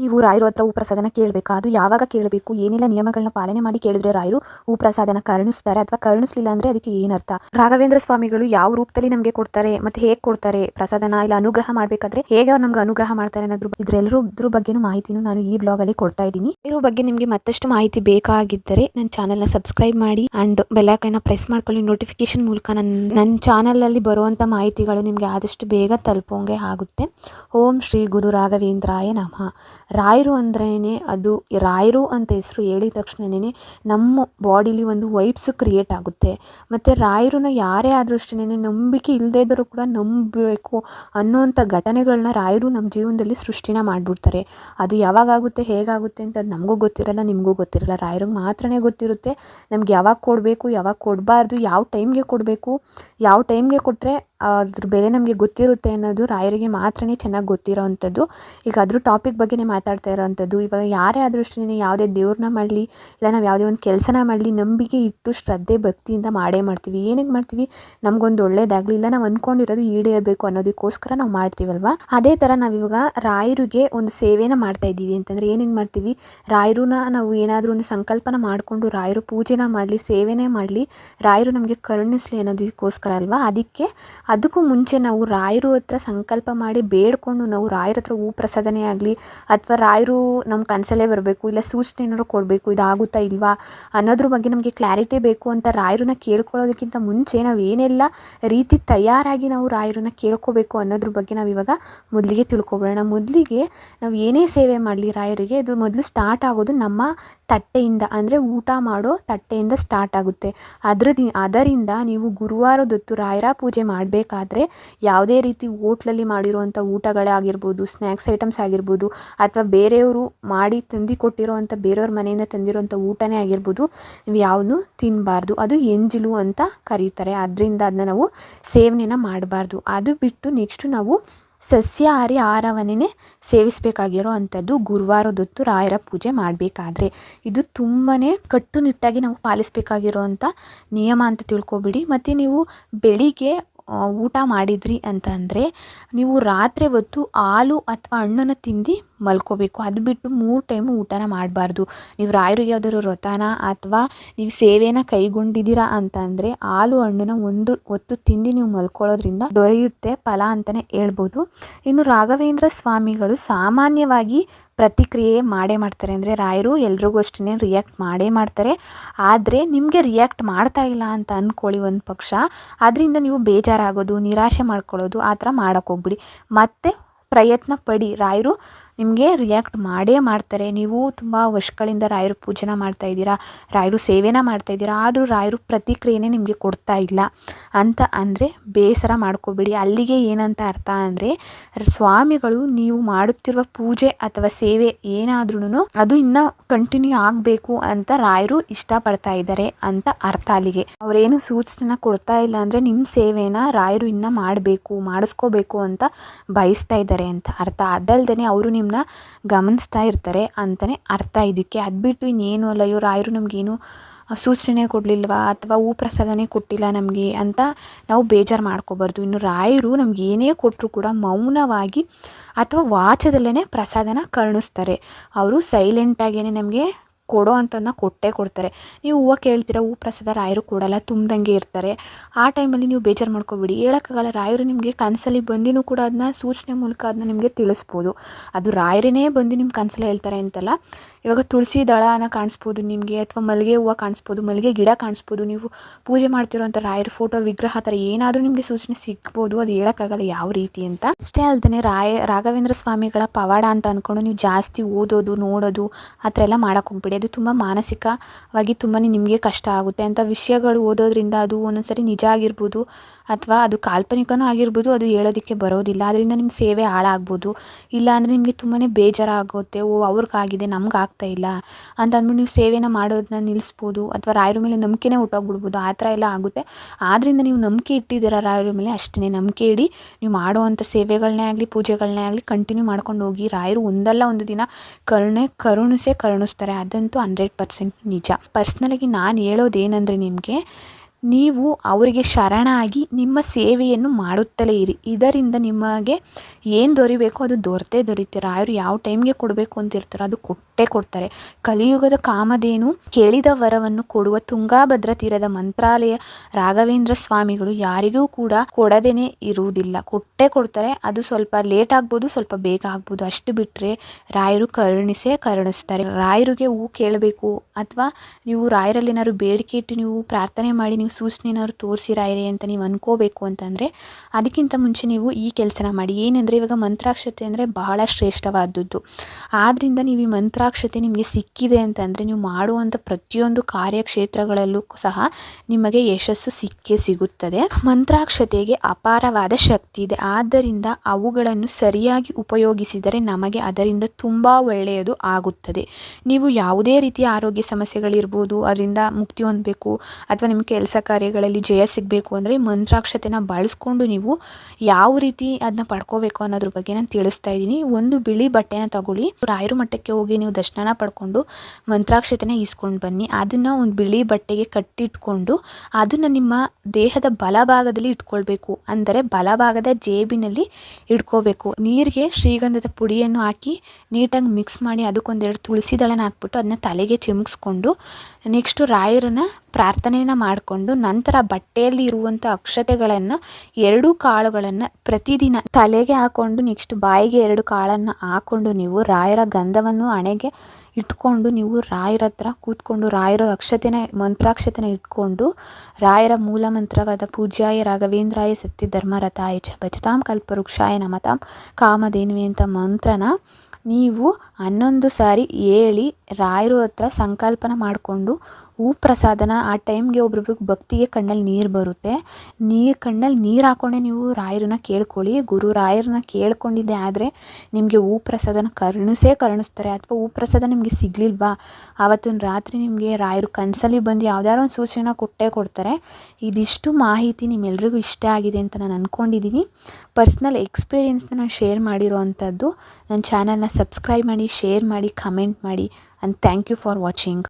ನೀವು ರಾಯರು ಹತ್ರ ಹೂ ಪ್ರಸಾದನ ಕೇಳಬೇಕಾ? ಅದು ಯಾವಾಗ ಕೇಳಬೇಕು? ಏನೆಲ್ಲ ನಿಯಮಗಳನ್ನ ಪಾಲನೆ ಮಾಡಿ ಕೇಳಿದ್ರೆ ರಾಯರು ಹೂ ಪ್ರಸಾದನ ಕರುಣಿಸ್ತಾರೆ ಅಥವಾ ಕರುಣಿಸ್ಲಿಲ್ಲ ಅಂದ್ರೆ ಅದಕ್ಕೆ ಏನರ್ಥ? ರಾಘವೇಂದ್ರ ಸ್ವಾಮಿಗಳು ಯಾವ ರೂಪದಲ್ಲಿ ನಮಗೆ ಕೊಡ್ತಾರೆ ಮತ್ತೆ ಹೇಗೆ ಕೊಡ್ತಾರೆ? ಪ್ರಸಾದನ ಇಲ್ಲ ಅನುಗ್ರಹ ಮಾಡ್ಬೇಕಾದ್ರೆ ಹೇಗೆ ಅವ್ರು ನಮ್ಗೆ ಅನುಗ್ರಹ ಮಾಡ್ತಾರೆ ಅನ್ನೋದ್ರ ಇದ್ರೆಲ್ಲರೂ ಇದ್ರ ಬಗ್ಗೆನೂ ಮಾಹಿತಿನೂ ನಾನು ಈ ಬ್ಲಾಗ್ ಅಲ್ಲಿ ಕೊಡ್ತಾ ಇದ್ದೀನಿ. ಇದ್ರ ಬಗ್ಗೆ ನಿಮಗೆ ಮತ್ತಷ್ಟು ಮಾಹಿತಿ ಬೇಕಾಗಿದ್ದರೆ ನನ್ನ ಚಾನೆಲ್ನ ಸಬ್ಸ್ಕ್ರೈಬ್ ಮಾಡಿ ಅಂಡ್ ಬೆಲ್ಲೈಕನ್ನ ಪ್ರೆಸ್ ಮಾಡ್ಕೊಳ್ಳಿ. ನೋಟಿಫಿಕೇಶನ್ ಮೂಲಕ ನನ್ನ ನನ್ನ ಚಾನಲಲ್ಲಿ ಬರುವಂಥ ಮಾಹಿತಿಗಳು ನಿಮಗೆ ಆದಷ್ಟು ಬೇಗ ತಲುಪೋಂಗೆ ಆಗುತ್ತೆ. ಓಂ ಶ್ರೀ ಗುರು ರಾಘವೇಂದ್ರಾಯ ನಮಃ. ರಾಯರು ಅಂದ್ರೇ ಅದು, ರಾಯರು ಅಂತ ಹೆಸರು ಹೇಳಿದ ತಕ್ಷಣನೇ ನಮ್ಮ ಬಾಡಿಲಿ ಒಂದು ವೈಬ್ಸ್ ಕ್ರಿಯೇಟ್ ಆಗುತ್ತೆ. ಮತ್ತು ರಾಯರನ್ನ ಯಾರೇ ಆದರೂ ಅಷ್ಟೇ ನಂಬಿಕೆ ಇಲ್ಲದೇ ಇದ್ದರೂ ಕೂಡ ನಂಬಬೇಕು ಅನ್ನೋವಂಥ ಘಟನೆಗಳನ್ನ ರಾಯರು ನಮ್ಮ ಜೀವನದಲ್ಲಿ ಸೃಷ್ಟಿನ ಮಾಡಿಬಿಡ್ತಾರೆ. ಅದು ಯಾವಾಗುತ್ತೆ ಹೇಗಾಗುತ್ತೆ ಅಂತ ನಮಗೂ ಗೊತ್ತಿರಲ್ಲ, ನಿಮಗೂ ಗೊತ್ತಿರಲ್ಲ. ರಾಯರಿಗೆ ಮಾತ್ರನೇ ಗೊತ್ತಿರುತ್ತೆ ನಮ್ಗೆ ಯಾವಾಗ ಕೊಡಬೇಕು, ಯಾವಾಗ ಕೊಡಬಾರ್ದು, ಯಾವ ಟೈಮ್ಗೆ ಕೊಡಬೇಕು, ಯಾವ ಟೈಮ್ಗೆ ಕೊಟ್ಟರೆ ಅದ್ರ ಬೆಲೆ ನಮಗೆ ಗೊತ್ತಿರುತ್ತೆ ಅನ್ನೋದು ರಾಯರಿಗೆ ಮಾತ್ರನೇ ಚೆನ್ನಾಗಿ ಗೊತ್ತಿರೋ ಅಂಥದ್ದು ಈಗ ಅದ್ರ ಟಾಪಿಕ್ ಬಗ್ಗೆನೇ ಮಾತಾಡ್ತಾ ಇರೋವಂಥದ್ದು ಇವಾಗ ಯಾರೇ ಆದರೂ ಅಷ್ಟೇ ಯಾವುದೇ ದೇವ್ರನ್ನ ಮಾಡಲಿ, ಇಲ್ಲ ನಾವು ಯಾವುದೇ ಒಂದು ಕೆಲಸನ ಮಾಡಲಿ, ನಂಬಿಕೆ ಇಟ್ಟು ಶ್ರದ್ಧೆ ಭಕ್ತಿಯಿಂದ ಮಾಡೇ ಮಾಡ್ತೀವಿ. ಏನಕ್ಕೆ ಮಾಡ್ತೀವಿ? ನಮಗೊಂದು ಒಳ್ಳೇದಾಗಲಿ, ಇಲ್ಲ ನಾವು ಅಂದ್ಕೊಂಡಿರೋದು ಈಡೇರಬೇಕು ಅನ್ನೋದಕ್ಕೋಸ್ಕರ ನಾವು ಮಾಡ್ತೀವಲ್ವಾ? ಅದೇ ಥರ ನಾವು ಇವಾಗ ರಾಯರಿಗೆ ಒಂದು ಸೇವೆನ ಮಾಡ್ತಾ ಇದ್ದೀವಿ ಅಂತಂದರೆ ಏನೇನು ಮಾಡ್ತೀವಿ? ರಾಯರನ್ನ ನಾವು ಏನಾದರೂ ಒಂದು ಸಂಕಲ್ಪನ ಮಾಡಿಕೊಂಡು ರಾಯರು ಪೂಜೆನ ಮಾಡಲಿ, ಸೇವೆನೇ ಮಾಡಲಿ, ರಾಯರು ನಮಗೆ ಕರುಣಿಸ್ಲಿ ಅನ್ನೋದಕ್ಕೋಸ್ಕರ ಅಲ್ವಾ? ಅದಕ್ಕೆ ಅದಕ್ಕೂ ಮುಂಚೆ ನಾವು ರಾಯರು ಹತ್ರ ಸಂಕಲ್ಪ ಮಾಡಿ ಬೇಡ್ಕೊಂಡು ನಾವು ರಾಯರ ಹತ್ರ ಹೂ ಪ್ರಸಾದನೆ ಆಗಲಿ ಅಥವಾ ರಾಯರು ನಮ್ಮ ಕನಸಲ್ಲೇ ಬರಬೇಕು ಇಲ್ಲ ಸೂಚನೆ ಏನಾದ್ರು ಕೊಡಬೇಕು, ಇದಾಗುತ್ತಾ ಇಲ್ವಾ ಅನ್ನೋದ್ರ ಬಗ್ಗೆ ನಮಗೆ ಕ್ಲಾರಿಟಿ ಬೇಕು ಅಂತ ರಾಯರನ್ನ ಕೇಳ್ಕೊಳ್ಳೋದಕ್ಕಿಂತ ಮುಂಚೆ ನಾವು ಏನೆಲ್ಲ ರೀತಿ ತಯಾರಾಗಿ ನಾವು ರಾಯರನ್ನ ಕೇಳ್ಕೋಬೇಕು ಅನ್ನೋದ್ರ ಬಗ್ಗೆ ನಾವು ಇವಾಗ ಮೊದಲಿಗೆ ತಿಳ್ಕೊಬೋಣ ಮೊದಲಿಗೆ ನಾವು ಏನೇ ಸೇವೆ ಮಾಡಲಿ ರಾಯರಿಗೆ, ಅದು ಮೊದಲು ಸ್ಟಾರ್ಟ್ ಆಗೋದು ನಮ್ಮ ತಟ್ಟೆಯಿಂದ, ಅಂದರೆ ಊಟ ಮಾಡೋ ತಟ್ಟೆಯಿಂದ ಸ್ಟಾರ್ಟ್ ಆಗುತ್ತೆ. ಅದ್ರದಿ ಅದರಿಂದ ನೀವು ಗುರುವಾರದೊತ್ತು ರಾಯರ ಪೂಜೆ ಮಾಡಬೇಕಾದ್ರೆ ಯಾವುದೇ ರೀತಿ ಹೋಟ್ಲಲ್ಲಿ ಮಾಡಿರುವಂಥ ಊಟಗಳೇ ಆಗಿರ್ಬೋದು ಸ್ನ್ಯಾಕ್ಸ್ ಐಟಮ್ಸ್ ಆಗಿರ್ಬೋದು, ಅಥವಾ ಬೇರೆಯವರು ಮಾಡಿ ತಂದು ಕೊಟ್ಟಿರೋವಂಥ, ಬೇರೆಯವ್ರ ಮನೆಯಿಂದ ತಂದಿರುವಂಥ ಊಟನೇ ಆಗಿರ್ಬೋದು, ನೀವು ಯಾವನ್ನೂ ತಿನ್ನಬಾರ್ದು ಅದು ಎಂಜಿಲು ಅಂತ ಕರೀತಾರೆ. ಅದರಿಂದ ಅದನ್ನ ನಾವು ಸೇವನೆನ ಮಾಡಬಾರ್ದು. ಅದು ಬಿಟ್ಟು ನೆಕ್ಸ್ಟು ನಾವು ಸಸ್ಯಾಹಾರಿ ಆಹಾರವನ್ನೇ ಸೇವಿಸಬೇಕಾಗಿರೋ ಅಂಥದ್ದು ಗುರುವಾರದೊತ್ತು ರಾಯರ ಪೂಜೆ ಮಾಡಬೇಕಾದ್ರೆ. ಇದು ತುಂಬಾ ಕಟ್ಟುನಿಟ್ಟಾಗಿ ನಾವು ಪಾಲಿಸಬೇಕಾಗಿರೋ ಅಂಥ ನಿಯಮ ಅಂತ ತಿಳ್ಕೊಬಿಡಿ. ಮತ್ತು ನೀವು ಬೆಳಿಗ್ಗೆ ಊಟ ಮಾಡಿದ್ರಿ ಅಂತಂದರೆ ನೀವು ರಾತ್ರಿ ಹೊತ್ತು ಹಾಲು ಅಥವಾ ಹಣ್ಣನ್ನು ತಿಂದು ಮಲ್ಕೋಬೇಕು. ಅದು ಬಿಟ್ಟು ಮೂರು ಟೈಮು ಊಟನ ಮಾಡಬಾರ್ದು. ನೀವು ರಾಯರು ಯಾವ್ದಾದ್ರು ವ್ರತನ ಅಥವಾ ನೀವು ಸೇವೆನ ಕೈಗೊಂಡಿದ್ದೀರಾ ಅಂತಂದರೆ ಹಾಲು ಹಣ್ಣನ್ನು ಒಂದು ಹೊತ್ತು ತಿಂದು ನೀವು ಮಲ್ಕೊಳ್ಳೋದ್ರಿಂದ ದೊರೆಯುತ್ತೆ ಫಲ ಅಂತಲೇ ಹೇಳ್ಬೋದು. ಇನ್ನು ರಾಘವೇಂದ್ರ ಸ್ವಾಮಿಗಳು ಸಾಮಾನ್ಯವಾಗಿ ಪ್ರತಿಕ್ರಿಯೆ ಮಾಡೇ ಮಾಡ್ತಾರೆ. ಅಂದರೆ ರಾಯರು ಎಲ್ರಿಗೂ ಅಷ್ಟೇ ರಿಯಾಕ್ಟ್ ಮಾಡೇ ಮಾಡ್ತಾರೆ. ಆದರೆ ನಿಮಗೆ ರಿಯಾಕ್ಟ್ ಮಾಡ್ತಾ ಇಲ್ಲ ಅಂತ ಅಂದ್ಕೊಳ್ಳಿ ಒಂದು ಪಕ್ಷ. ಅದರಿಂದ ನೀವು ಬೇಜಾರಾಗೋದು, ನಿರಾಶೆ ಮಾಡ್ಕೊಳ್ಳೋದು, ಆ ಥರ ಮಾಡೋಕ್ಕೆ ಹೋಗ್ಬಿಡಿ. ಮತ್ತೆ ಪ್ರಯತ್ನ ಪಡಿ ರಾಯರು. ನಿಮಗೆ ರಿಯಾಕ್ಟ್ ಮಾಡೇ ಮಾಡ್ತಾರೆ. ನೀವು ತುಂಬ ವರ್ಷಗಳಿಂದ ರಾಯರು ಪೂಜೆನ ಮಾಡ್ತಾ ಇದ್ದೀರಾ, ರಾಯರು ಸೇವೆನ ಮಾಡ್ತಾ ಇದ್ದೀರಾ, ಆದರೂ ರಾಯರು ಪ್ರತಿಕ್ರಿಯೆನೇ ನಿಮಗೆ ಕೊಡ್ತಾ ಇಲ್ಲ. ಅಂತ ಅಂದರೆ ಬೇಸರ ಮಾಡ್ಕೋಬೇಡಿ. ಅಲ್ಲಿಗೆ ಏನಂತ ಅರ್ಥ ಅಂದರೆ, ಸ್ವಾಮಿಗಳು ನೀವು ಮಾಡುತ್ತಿರುವ ಪೂಜೆ ಅಥವಾ ಸೇವೆ ಏನಾದ್ರೂ ಅದು ಇನ್ನೂ ಕಂಟಿನ್ಯೂ ಆಗಬೇಕು ಅಂತ ರಾಯರು ಇಷ್ಟಪಡ್ತಾ ಇದ್ದಾರೆ ಅಂತ ಅರ್ಥ ಅಲ್ಲಿಗೆ. ಅವರೇನು ಸೂಚನೆ ಕೊಡ್ತಾ ಇಲ್ಲ ಅಂದರೆ ನಿಮ್ಮ ಸೇವೆನ ರಾಯರು ಇನ್ನೂ ಮಾಡಬೇಕು, ಮಾಡಿಸ್ಕೋಬೇಕು ಅಂತ ಬಯಸ್ತಾ ಇದ್ದಾರೆ ಅಂತ ಅರ್ಥ. ಅದಲ್ದೇ ಅವರು ನಿಮ್ಮನ್ನ ಗಮನಿಸ್ತಾ ಇರ್ತಾರೆ ಅಂತಲೇ ಅರ್ಥ ಇದಕ್ಕೆ. ಅದು ಬಿಟ್ಟು ಇನ್ನೇನು ಅಲ್ಲ, ಇವ್ರು ರಾಯರು ನಮಗೇನು ಸೂಚನೆ ಕೊಡಲಿಲ್ವಾ ಅಥವಾ ಹೂ ಪ್ರಸಾದನೇ ಕೊಟ್ಟಿಲ್ಲ ನಮಗೆ ಅಂತ ನಾವು ಬೇಜಾರು ಮಾಡ್ಕೋಬಾರ್ದು. ಇನ್ನು ರಾಯರು ನಮ್ಗೆ ಏನೇ ಕೊಟ್ಟರೂ ಕೂಡ ಮೌನವಾಗಿ ಅಥವಾ ವಾಚದಲ್ಲೇ ಪ್ರಸಾದನ ಕರುಣಿಸ್ತಾರೆ. ಅವರು ಸೈಲೆಂಟಾಗೇ ನಮಗೆ ಕೊಡೋ ಅಂತದನ್ನ ಕೊಟ್ಟೇ ಕೊಡ್ತಾರೆ. ನೀವು ಹೂವು ಕೇಳ್ತೀರ, ಹೂ ಪ್ರಸಾದ ರಾಯರು ಕೊಡಲ್ಲ, ತುಂಬ್ದಂಗೆ ಇರ್ತಾರೆ. ಆ ಟೈಮಲ್ಲಿ ನೀವು ಬೇಜಾರು ಮಾಡ್ಕೋಬೇಡಿ. ಹೇಳೋಕ್ಕಾಗಲ್ಲ, ರಾಯರು ನಿಮಗೆ ಕನಸಲ್ಲಿ ಬಂದಿನೂ ಕೂಡ ಅದನ್ನ ಸೂಚನೆ ಮೂಲಕ ಅದನ್ನ ನಿಮಗೆ ತಿಳಿಸ್ಬೋದು. ಅದು ರಾಯರೇ ಬಂದು ನಿಮ್ಮ ಕನಸಲ್ಲಿ ಹೇಳ್ತಾರೆ ಅಂತಲ್ಲ, ಇವಾಗ ತುಳಸಿ ದಳನ ಕಾಣಿಸ್ಬೋದು ನಿಮಗೆ, ಅಥವಾ ಮಲ್ಲಿಗೆ ಹೂವು ಕಾಣಿಸ್ಬೋದು, ಮಲ್ಲಿಗೆ ಗಿಡ ಕಾಣಿಸ್ಬೋದು, ನೀವು ಪೂಜೆ ಮಾಡ್ತಿರೋಂಥ ರಾಯರ ಫೋಟೋ, ವಿಗ್ರಹ ಥರ ಏನಾದರೂ ನಿಮಗೆ ಸೂಚನೆ ಸಿಗ್ಬೋದು, ಅದು ಹೇಳೋಕ್ಕಾಗಲ್ಲ ಯಾವ ರೀತಿ ಅಂತ. ಅಷ್ಟೇ ಅಲ್ಲದೆ ರಾಯ, ರಾಘವೇಂದ್ರ ಸ್ವಾಮಿಗಳ ಪವಾಡ ಅಂತ ಅಂದ್ಕೊಂಡು ನೀವು ಜಾಸ್ತಿ ಓದೋದು, ನೋಡೋದು, ಆ ಥರ ಎಲ್ಲ ಮಾಡೋಕ್ಕೆ ಅದು ತುಂಬ ಮಾನಸಿಕವಾಗಿ ತುಂಬಾ ನಿಮಗೆ ಕಷ್ಟ ಆಗುತ್ತೆ. ಅಂಥ ವಿಷಯಗಳು ಓದೋದ್ರಿಂದ ಅದು ಒಂದೊಂದ್ಸರಿ ನಿಜ ಆಗಿರ್ಬೋದು ಅಥವಾ ಅದು ಕಾಲ್ಪನಿಕನೂ ಆಗಿರ್ಬೋದು, ಅದು ಹೇಳೋದಕ್ಕೆ ಬರೋದಿಲ್ಲ. ಅದರಿಂದ ನಿಮ್ಮ ಸೇವೆ ಹಾಳಾಗ್ಬೋದು. ಇಲ್ಲ ಅಂದರೆ ನಿಮಗೆ ತುಂಬಾ ಬೇಜಾರಾಗುತ್ತೆ. ಓ, ಅವ್ರಿಗಾಗಿದೆ ನಮ್ಗೆ ಆಗ್ತಾ ಇಲ್ಲ. ಅಂತ ಅಂದ್ಬಿಟ್ಟು ನೀವು ಸೇವೆನ ಮಾಡೋದನ್ನ ನಿಲ್ಲಿಸ್ಬೋದು ಅಥವಾ ರಾಯರ ಮೇಲೆ ನಂಬಿಕೆನೇ ಹುಟ್ಟೋಗ್ಬಿಡ್ಬೋದು. ಆ ಥರ ಎಲ್ಲ ಆಗುತ್ತೆ. ಆದ್ದರಿಂದ ನೀವು ನಂಬಿಕೆ ಇಟ್ಟಿದ್ದೀರ ರಾಯರ ಮೇಲೆ ಅಷ್ಟೇ ನಂಬಿಕೆ ಇಡಿ. ನೀವು ಮಾಡುವಂಥ ಸೇವೆಗಳನ್ನೇ ಆಗಲಿ, ಪೂಜೆಗಳನ್ನೇ ಆಗಲಿ ಕಂಟಿನ್ಯೂ ಮಾಡ್ಕೊಂಡು ಹೋಗಿ. ರಾಯರು ಒಂದಲ್ಲ ಒಂದು ದಿನ ಕರುಣೆ ಕರುಣಿಸೇ ಕರುಣಿಸ್ತಾರೆ. ಅದಂತೂ ಹಂಡ್ರೆಡ್ ಪರ್ಸೆಂಟ್ ನಿಜ. ಪರ್ಸ್ನಲಾಗಿ ನಾನು ಹೇಳೋದೇನೆಂದರೆ ನಿಮಗೆ ನೀವು ಅವರಿಗೆ ಶರಣಾಗಿ ನಿಮ್ಮ ಸೇವೆಯನ್ನು ಮಾಡುತ್ತಲೇ ಇರಿ. ಇದರಿಂದ ನಿಮಗೆ ಏನು ದೊರಿಬೇಕೋ ಅದು ದೊರೆತೇ ದೊರೀತೀರ. ರಾಯರು ಯಾವ ಟೈಮ್ಗೆ ಕೊಡಬೇಕು ಅಂತಿರ್ತಾರೋ ಅದು ಕೊಟ್ಟೇ ಕೊಡ್ತಾರೆ. ಕಲಿಯುಗದ ಕಾಮಧೇನು ಕೇಳಿದ ವರವನ್ನು ಕೊಡುವ ತುಂಗಾಭದ್ರ ತೀರದ ಮಂತ್ರಾಲಯ ರಾಘವೇಂದ್ರ ಸ್ವಾಮಿಗಳು ಯಾರಿಗೂ ಕೂಡ ಕೊಡದೇನೆ ಇರುವುದಿಲ್ಲ. ಕೊಟ್ಟೇ ಕೊಡ್ತಾರೆ. ಅದು ಸ್ವಲ್ಪ ಲೇಟ್ ಆಗ್ಬೋದು, ಸ್ವಲ್ಪ ಬೇಗ ಆಗ್ಬೋದು. ಅಷ್ಟು ಬಿಟ್ಟರೆ ರಾಯರು ಕರುಣಿಸೇ ಕರುಣಿಸ್ತಾರೆ. ರಾಯರಿಗೆ ಹೂ ಕೇಳಬೇಕು ಅಥವಾ ನೀವು ರಾಯರಲ್ಲಿ ಏನಾದ್ರು ಬೇಡಿಕೆ ಇಟ್ಟು ನೀವು ಪ್ರಾರ್ಥನೆ ಮಾಡಿ ನೀವು ಸೂಚನೆ ತೋರಿಸಿರಾಯಿರಿ ತೋರಿಸಿ ಅಂತ ನೀವು ಅನ್ಕೋಬೇಕು ಅಂತಂದರೆ, ಅದಕ್ಕಿಂತ ಮುಂಚೆ ನೀವು ಈ ಕೆಲಸನ ಮಾಡಿ. ಏನಂದರೆ ಇವಾಗ ಮಂತ್ರಾಕ್ಷತೆ ಅಂದರೆ ಬಹಳ ಶ್ರೇಷ್ಠವಾದದ್ದು. ಆದ್ದರಿಂದ ನೀವು ಈ ಮಂತ್ರಾಕ್ಷತೆ ನಿಮಗೆ ಸಿಕ್ಕಿದೆ ಅಂತಂದರೆ ನೀವು ಮಾಡುವಂಥ ಪ್ರತಿಯೊಂದು ಕಾರ್ಯಕ್ಷೇತ್ರಗಳಲ್ಲೂ ಸಹ ನಿಮಗೆ ಯಶಸ್ಸು ಸಿಕ್ಕೇ ಸಿಗುತ್ತದೆ. ಮಂತ್ರಾಕ್ಷತೆಗೆ ಅಪಾರವಾದ ಶಕ್ತಿ ಇದೆ. ಆದ್ದರಿಂದ ಅವುಗಳನ್ನು ಸರಿಯಾಗಿ ಉಪಯೋಗಿಸಿದರೆ ನಮಗೆ ಅದರಿಂದ ತುಂಬ ಒಳ್ಳೆಯದು ಆಗುತ್ತದೆ. ನೀವು ಯಾವುದೇ ರೀತಿಯ ಆರೋಗ್ಯ ಸಮಸ್ಯೆಗಳಿರ್ಬೋದು, ಅದರಿಂದ ಮುಕ್ತಿ ಹೊಂದಬೇಕು, ಅಥವಾ ನಿಮ್ಮ ಕೆಲಸ ಕಾರ್ಯಗಳಲ್ಲಿ ಜಯ ಸಿಗಬೇಕು ಅಂದರೆ ಮಂತ್ರಾಕ್ಷತೆನ ಬಳಸ್ಕೊಂಡು ನೀವು ಯಾವ ರೀತಿ ಅದನ್ನ ಪಡ್ಕೋಬೇಕು ಅನ್ನೋದ್ರ ಬಗ್ಗೆ ನಾನು ತಿಳಿಸ್ತಾ ಇದ್ದೀನಿ. ಒಂದು ಬಿಳಿ ಬಟ್ಟೆನ ತಗೊಳ್ಳಿ. ರಾಯರು ಮಠಕ್ಕೆ ಹೋಗಿ ನೀವು ದರ್ಶನ ಪಡ್ಕೊಂಡು ಮಂತ್ರಾಕ್ಷತೆನ ಈಸ್ಕೊಂಡು ಬನ್ನಿ. ಅದನ್ನು ಒಂದು ಬಿಳಿ ಬಟ್ಟೆಗೆ ಕಟ್ಟಿಟ್ಕೊಂಡು ಅದನ್ನು ನಿಮ್ಮ ದೇಹದ ಬಲಭಾಗದಲ್ಲಿ ಇಟ್ಕೊಳ್ಬೇಕು. ಅಂದರೆ ಬಲಭಾಗದ ಜೇಬಿನಲ್ಲಿ ಇಟ್ಕೋಬೇಕು. ನೀರಿಗೆ ಶ್ರೀಗಂಧದ ಪುಡಿಯನ್ನು ಹಾಕಿ ನೀಟಾಗಿ ಮಿಕ್ಸ್ ಮಾಡಿ ಅದಕ್ಕೊಂದೆರಡು ತುಳಸಿ ದಳನ ಹಾಕ್ಬಿಟ್ಟು ಅದನ್ನ ತಲೆಗೆ ಚಿಮುಕ್ಸ್ಕೊಂಡು ನೆಕ್ಸ್ಟು ರಾಯರನ್ನ ಪ್ರಾರ್ಥನೆಯನ್ನು ಮಾಡಿಕೊಂಡು ನಂತರ ಬಟ್ಟೆಯಲ್ಲಿ ಇರುವಂಥ ಅಕ್ಷತೆಗಳನ್ನು ಎರಡು ಕಾಳುಗಳನ್ನು ಪ್ರತಿದಿನ ತಲೆಗೆ ಹಾಕ್ಕೊಂಡು ನೆಕ್ಸ್ಟ್ ಬಾಯಿಗೆ ಎರಡು ಕಾಳನ್ನು ಹಾಕ್ಕೊಂಡು ನೀವು ರಾಯರ ಗಂಧವನ್ನು ಹಣೆಗೆ ಇಟ್ಕೊಂಡು ನೀವು ರಾಯರ ಹತ್ರ ಕೂತ್ಕೊಂಡು ರಾಯರ ಅಕ್ಷತೆನ, ಮಂತ್ರಾಕ್ಷತೆನ ಇಟ್ಕೊಂಡು ರಾಯರ ಮೂಲ ಮಂತ್ರವಾದ ಪೂಜ್ಯಾಯ ರಾಘವೇಂದ್ರಾಯ ಸತ್ಯ ಧರ್ಮರಥಾಯ ಚ ಭಜತಾಂ ಕಲ್ಪವೃಕ್ಷಾಯ ನಮತಾಂ ಕಾಮಧೇನುವೆ ಅಂತ ಮಂತ್ರನ ನೀವು ಹನ್ನೊಂದು ಸಾರಿ ಹೇಳಿ ರಾಯರ ಹತ್ರ ಸಂಕಲ್ಪನ ಮಾಡಿಕೊಂಡು ಹೂ ಪ್ರಸಾದನ ಆ ಟೈಮ್ಗೆ ಒಬ್ರೊಬ್ರಿಗೆ ಭಕ್ತಿಗೆ ಕಣ್ಣಲ್ಲಿ ನೀರು ಬರುತ್ತೆ. ನೀರು ಕಣ್ಣಲ್ಲಿ ನೀರು ಹಾಕೊಂಡೆ ನೀವು ರಾಯರನ್ನ ಕೇಳ್ಕೊಳ್ಳಿ. ಗುರು ರಾಯರನ್ನ ಕೇಳ್ಕೊಂಡಿದ್ದೆ ಆದರೆ ನಿಮಗೆ ಹೂ ಪ್ರಸಾದನ ಕರುಣಿಸೇ ಕರುಣಿಸ್ತಾರೆ. ಅಥವಾ ಹೂ ಪ್ರಸಾದ ನಿಮಗೆ ಸಿಗಲಿಲ್ವಾ? ಆವತ್ತಿನ ರಾತ್ರಿ ನಿಮಗೆ ರಾಯರು ಕನಸಲ್ಲಿ ಬಂದು ಯಾವುದಾದ್ರು ಒಂದು ಸೂಚನೆ ಕೊಟ್ಟೇ ಕೊಡ್ತಾರೆ. ಇದಿಷ್ಟು ಮಾಹಿತಿ ನಿಮ್ಮೆಲ್ರಿಗೂ ಇಷ್ಟ ಆಗಿದೆ ಅಂತ ನಾನು ಅಂದ್ಕೊಂಡಿದ್ದೀನಿ ಪರ್ಸ್ನಲ್ ಎಕ್ಸ್ಪೀರಿಯೆನ್ಸ್ನ ನಾನು ಶೇರ್ ಮಾಡಿರೋ ಅಂಥದ್ದು ನನ್ನ ಚಾನಲ್ನ ಸಬ್ಸ್ಕ್ರೈಬ್ ಮಾಡಿ, ಶೇರ್ ಮಾಡಿ, ಕಮೆಂಟ್ ಮಾಡಿ and thank you for watching.